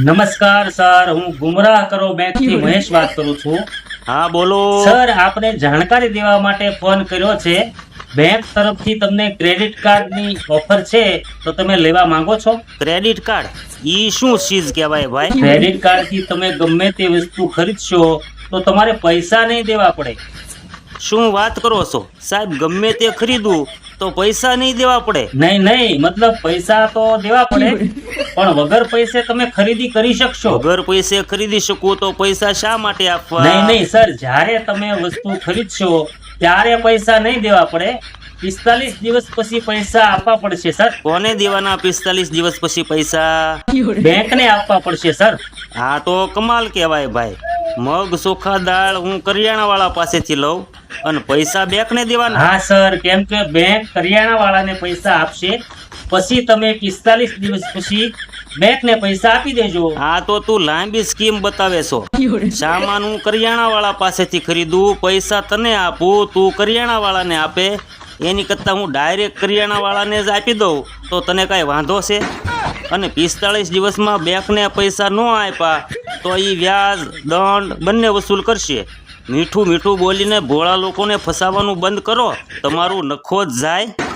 નમસ્કાર સર. હું ગુમરાહ કરો બેંકથી મહેશ વાત કરું છું. હા બોલો. સર આપણે જાણકારી દેવા માટે ફોન કર્યો છે. બેંક તરફથી તમને ક્રેડિટ કાર્ડની ઓફર છે તો તમે લેવા માંગો છો? Credit card? ઈ શું ચીજ કહેવાય ભાઈ? ક્રેડિટ કાર્ડથી તમે ગમે તે વસ્તુ ખરીદશો તો તમારે પૈસા નહીં દેવા પડે. શું વાત કરો છો? સાહેબ ગમે તે ખરીદવું તો પૈસા નહીં દેવા પડે. નહીં નહીં. મતલબ પૈસા તો દેવા પડે. પણ વગર પૈસે તમે ખરીદી કરી શકશો. વગર પૈસે ખરીદી શકો તો પૈસા શા માટે આપવા? નહીં નહીં સર જ્યારે તમે વસ્તુ ખરીદશો ત્યારે પૈસા નહીં દેવા પડે. પિસ્તાલીસ દિવસ પછી પૈસા આપવા પડશે સર. કોને દેવાના પિસ્તાલીસ દિવસ પછી પૈસા? બેંકને આપવા પડશે સર. હા તો કમાલ કહેવાય ભાઈ. મગ ચોખા દાળ હું કરિયાણા વાળા પાસેથી લઉં અને પૈસા બેંકને દેવાના? હા સર કેમ કે બેંક કરિયાણા વાળાને પૈસા આપશે. પછી તમે પિસ્તાલીસ દિવસ પછી બેંકને પૈસા આપી દેજો. હા, તો તું લાંબી સ્કીમ બતાવે છો. સામાન હું કરિયાણાવાળા પાસેથી ખરીદું, પૈસા તને આપું, તું કરિયાણાવાળાને આપે. એની કરતાં હું ડાયરેક્ટ કરિયાણાવાળાને જ આપી દઉં, તો તને કાંઈ વાંધો છે? અને પિસ્તાળીસ દિવસમાં બેંકને પૈસા ન આપ્યા, તો એ વ્યાજ, દંડ બંને વસૂલ કરશે. મીઠું મીઠું બોલીને ભોળા લોકોને ફસાવાનું બંધ કરો. તમારું નખો જ જાય.